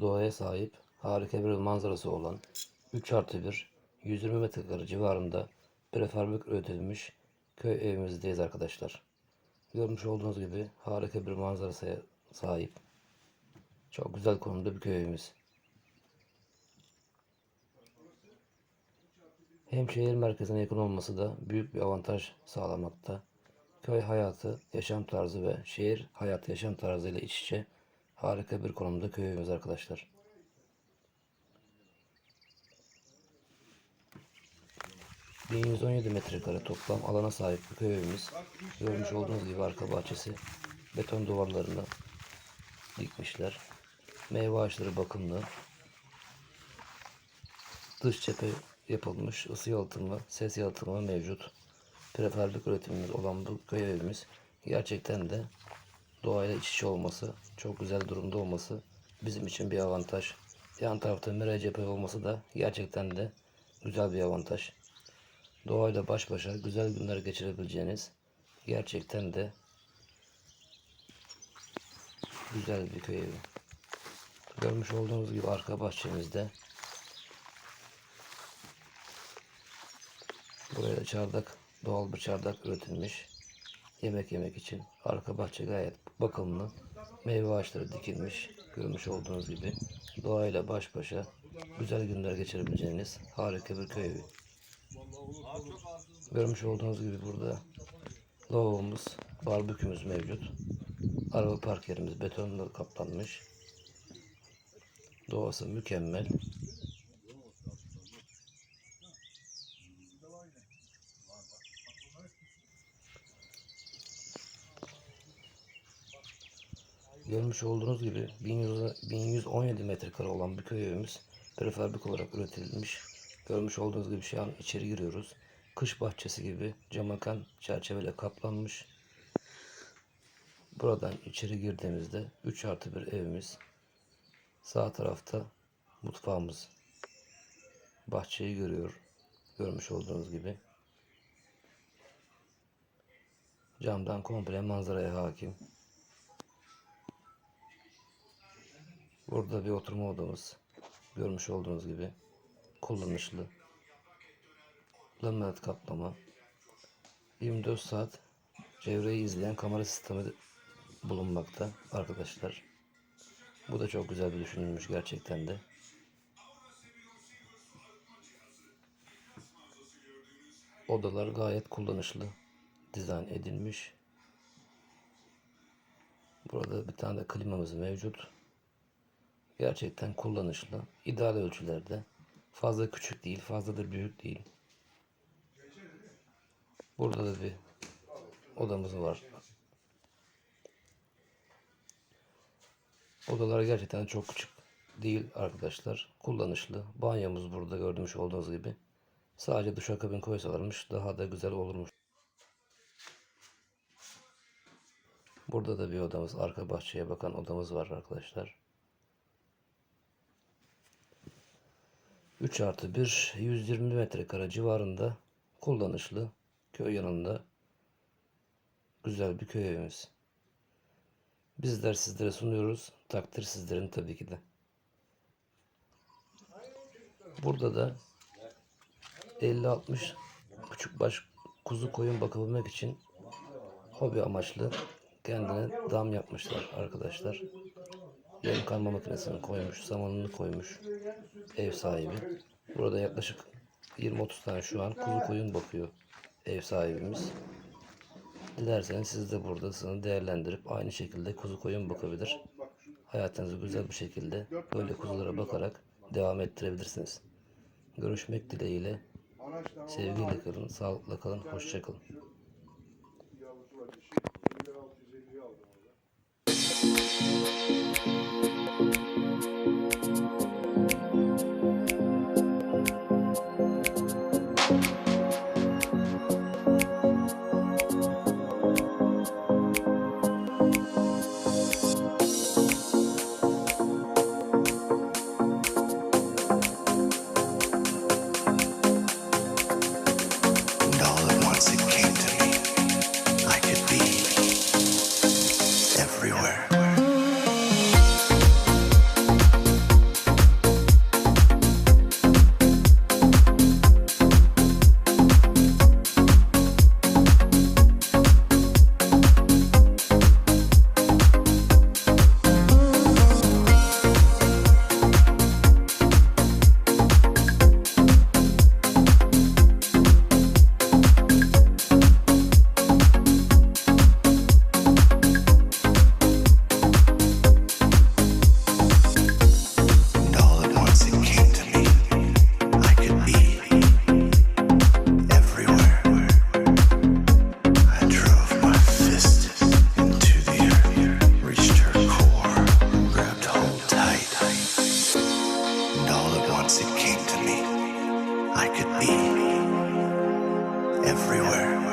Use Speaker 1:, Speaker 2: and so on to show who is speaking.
Speaker 1: doğaya sahip, harika bir manzarası olan 3 artı 1, 120 metrekare civarında prefabrik üretilmiş köy evimizdeyiz arkadaşlar. Görmüş olduğunuz gibi harika bir manzarasına sahip. Çok güzel konumda bir köy evimiz. Hem şehir merkezine yakın olması da büyük bir avantaj sağlamakta. Köy hayatı, yaşam tarzı ve şehir hayatı yaşam tarzı ile iç içe harika bir konumda köy evimiz arkadaşlar. ...1117 metrekare toplam alana sahip bir köy evimiz. Görmüş olduğunuz gibi arka bahçesi beton duvarlarını dikmişler. Meyve ağaçları bakımlı. Dış cephe yapılmış, ısı yalıtımı, ses yalıtımı mevcut. Prefabrik üretimimiz olan bu köy evimiz gerçekten de doğayla iç içe olması, çok güzel durumda olması bizim için bir avantaj. Yan tarafta mera cephe olması da gerçekten de güzel bir avantaj. Doğayla baş başa güzel günler geçirebileceğiniz gerçekten de güzel bir köy evi. Görmüş olduğunuz gibi arka bahçemizde buraya da çardak, doğal bir çardak üretilmiş yemek yemek için. Arka bahçe gayet bakımlı. Meyve ağaçları dikilmiş. Görmüş olduğunuz gibi doğayla baş başa güzel günler geçirebileceğiniz harika bir köy evi. Görmüş olduğunuz gibi burada lavabomuz, barbekümüz mevcut. Araba park yerimiz betonla kaplanmış. Doğası mükemmel. Görmüş olduğunuz gibi 1100 1117 metrekare olan bir köy evimiz prefabrik olarak üretilmiş. Görmüş olduğunuz gibi şu an içeri giriyoruz. Kış bahçesi gibi camakan çerçeveyle kaplanmış. Buradan içeri girdiğimizde 3 artı bir evimiz. Sağ tarafta mutfağımız. Bahçeyi görüyor. Görmüş olduğunuz gibi. Camdan komple manzaraya hakim. Burada bir oturma odamız. Görmüş olduğunuz gibi. Kullanışlı. Laminat kaplama. 24 saat çevreyi izleyen kamera sistemi bulunmakta arkadaşlar. Bu da çok güzel bir düşünülmüş gerçekten de. Odalar gayet kullanışlı. Dizayn edilmiş. Burada bir tane de klimamız mevcut. Gerçekten kullanışlı. ideal ölçülerde. Fazla küçük değil, fazla da büyük değil. Burada da bir odamız var. Odalar gerçekten çok küçük değil arkadaşlar. Kullanışlı. Banyomuz burada gördüğünüz olduğunuz gibi. Sadece duşakabin koysalarmış daha da güzel olurmuş. Burada da bir odamız, arka bahçeye bakan odamız var arkadaşlar. 3 artı 1, 120 metrekare civarında kullanışlı köy yanında güzel bir köy evimiz. Bizler sizlere sunuyoruz. Takdir sizlerin tabii ki de. Burada da 50-60 küçük baş kuzu koyun bakabilmek için hobi amaçlı kendine dam yapmışlar arkadaşlar. Yem karma makinesini koymuş, samanını koymuş ev sahibi. Burada yaklaşık 20-30 tane şu an kuzu koyun bakıyor ev sahibimiz. Dilerseniz siz de buradasını değerlendirip aynı şekilde kuzu koyun bakabilir. Hayatınızı güzel bir şekilde böyle kuzulara bakarak devam ettirebilirsiniz. Görüşmek dileğiyle. Sevgiyle kalın, sağlıkla kalın, hoşça kalın.
Speaker 2: Thank you. Came to me. I could be everywhere.